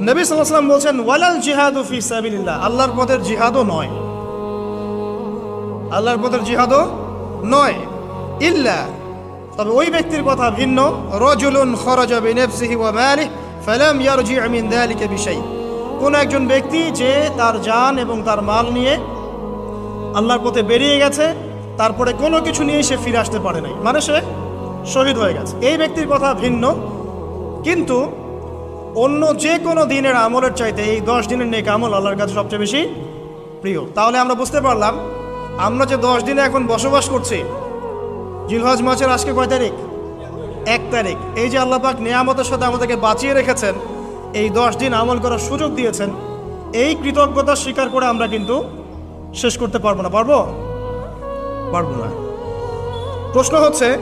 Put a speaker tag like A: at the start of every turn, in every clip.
A: নবী সাল্লাম বলছেন, ওয়ালাল জিহাদু ফি সাবিলিল্লাহ। আল্লাহর পথের জিহাদও নয়। আল্লাহর পথের জিহাদও নয়। ইল্লা, তবে ওই ব্যক্তির কথা ভিন্ন। রজুলুন খরজা বিনফসিহি ওয়া মালিহি, ফালাম ইয়ারজি মিন যালিকা বিশাই। কোন একজন ব্যক্তি যে তার জান এবং তার মাল নিয়ে আল্লাহর পথে বেরিয়ে গেছে, তারপরে কোনো কিছু নিয়ে সে ফিরে আসতে পারে নাই। মানে সে শহীদ হয়ে গেছে। এই ব্যক্তির কথা ভিন্ন। কিন্তু অন্য যে কোনো দিনের আমলের চাইতে এই দশ দিনের নেক আমল আল্লাহর কাছে সবচেয়ে বেশি প্রিয়। তাহলে আমরা বুঝতে পারলাম, আমরা যে দশ দিনে এখন বসবাস করছি, জিলহজ মাসের আজকে কয় তারিখ? এক তারিখ। এই যে আল্লাহ পাক নিয়ামতের সাথে আমাদেরকে বাঁচিয়ে রেখেছেন, এই দশ দিন আমল করার সুযোগ দিয়েছেন, এই কৃতজ্ঞতা স্বীকার করে আমরা কিন্তু শেষ করতে পারব না। পারব? পারব না। প্রশ্ন হচ্ছে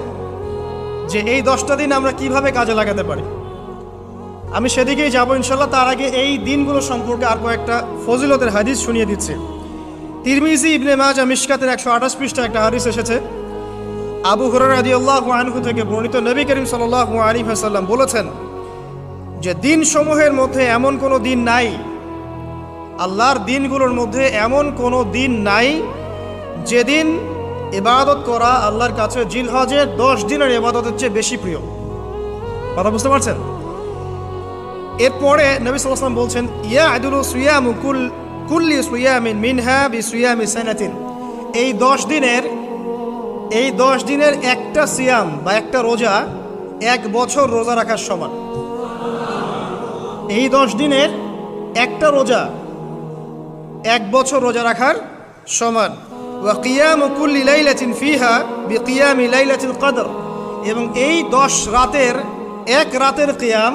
A: যে এই দশটা দিন আমরা কীভাবে কাজে লাগাতে পারি? আমি সেদিকেই যাব ইনশাল্লাহ। তার আগে এই দিনগুলো সম্পর্কে আর কয়েকটা ফজিলতের হাদিস শুনিয়ে দিচ্ছে। তিরমিজি ইবনে মাজা মিশকাতের একশো আঠাশ পৃষ্ঠা একটা হাদিস এসেছে। আবু হুরার আদি আল্লাহ আনহু থেকে বর্ণিত নবী করিম সাল্লাহ আলী হাসাল্লাম বলেছেন যে দিন সমূহের মধ্যে এমন কোনো দিন নাই, আল্লাহর দিনগুলোর মধ্যে এমন কোনো দিন নাই যেদিন ইবাদত করা আল্লাহর কাছে জিলহজের দশ দিনের ইবাদতের চেয়ে বেশি প্রিয়। কথা বুঝতে পারছেন? এরপরে নবী সাল্লাম বলছেন ইয়া কুল্লি মিনহা বি সানাতিন। এই দশ দিনের, এই দশ দিনের একটা সিয়াম বা একটা রোজা এক বছর রোজা রাখার সমান। এই দশ দিনের একটা রোজা এক বছর রোজা রাখার সমান। ফিহা বি এবং এই দশ রাতের, এক রাতের কিয়াম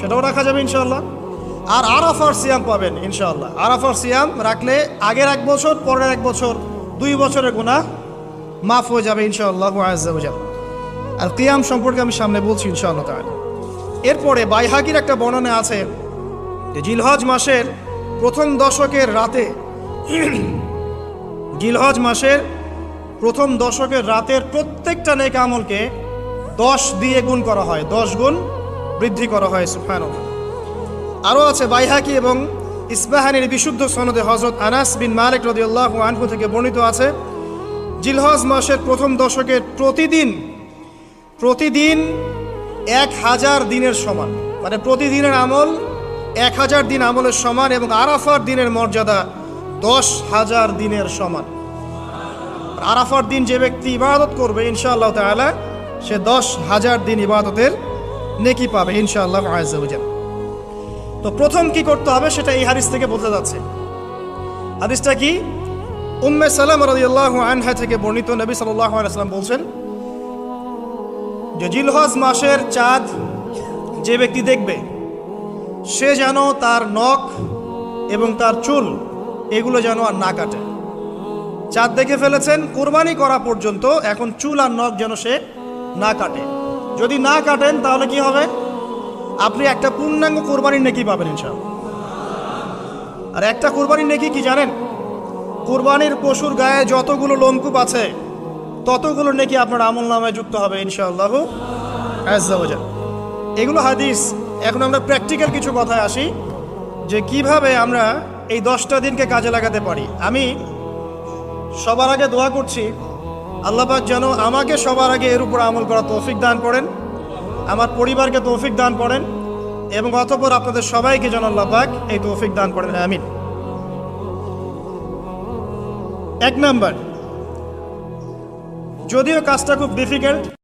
A: সেটাও রাখা যাবে ইনশাল্লাহ আর আরাফার সিয়াম পাবেন ইনশাল্লাহ আরাফার সিয়াম রাখলে আগের এক বছর, পরের এক বছর, দুই বছরের গুণা মাফ হয়ে যাবে ইনশাআল্লাহ আর কিয়াম সম্পর্কে আমি সামনে বলছি ইনশাআল্লাহ তাহলে এরপরে বাইহাকির একটা বর্ণনা আছে যে জিলহজ মাসের প্রথম দশকের রাতে, জিলহজ মাসের প্রথম দশকের রাতের প্রত্যেকটা নেক আমলকে দশ দিয়ে গুণ করা হয়। দশ গুণ বৃদ্ধি করা হয় সুফান আরও আছে, বাইহাকি এবং ইসবাহানির বিশুদ্ধ সনদে হজরত আনাস বিন মালিক রদিউল্লাহ আনহু থেকে বর্ণিত আছে, জিলহজ মাসের প্রথম দশকের প্রতিদিন প্রতিদিন এক হাজার দিনের সমান। মানে প্রতিদিনের আমল এক হাজার দিন আমলের সমান এবং আরাফার দিনের মর্যাদা দশ হাজার দিনের সমান। আরাফার দিন যে ব্যক্তি ইবাদত করবে, ইনশাআল্লাহ তাআলা, সে দশ হাজার দিন ইবাদতের নেকি পাবে, ইনশাআল্লাহ আজাল তো প্রথম কি করতে হবে সেটা এই হাদিস থেকে বলতে যাচ্ছে। হাদিসটা কি? উম্মে সালাম রাদিয়াল্লাহু আনহা থেকে বর্ণিত নবী সাল্লাল্লাহু আলাইহি বলছেন, যে জিলহজ মাসের চাঁদ যে ব্যক্তি দেখবে, সে যেন তার নখ এবং তার চুল এগুলো যেন আর না কাটে। চাঁদ দেখে ফেলেছেন, কোরবানি করা পর্যন্ত এখন চুল আর নখ যেন সে না কাটে। যদি না কাটেন, তাহলে কি হবে? আপনি একটা পূর্ণাঙ্গ কোরবানির নেকি পাবেন ইনশাল আর একটা কোরবানির নেকি কি জানেন? কোরবানির পশুর গায়ে যতগুলো লোমকূপ আছে, ততগুলো নেকি আপনার আমল নামায় যুক্ত হবে ইনশাআল্লাহ এগুলো হাদিস। এখন আমরা প্র্যাকটিক্যাল কিছু কথায় আসি, যে কীভাবে আমরা এই দশটা দিনকে কাজে লাগাতে পারি। আমি সবার আগে দোয়া করছি আল্লাপাক যেন আমাকে সবার আগে এর উপর আমল করা তৌফিক দান করেন, আমার পরিবারকে তৌফিক দান করেন এবং অতপর আপনাদের সবাইকে যেন আল্লাপাক এই তৌফিক দান করেন। আমিন। এক নাম্বার, যদিও কাজটা খুব ডিফিকাল্ট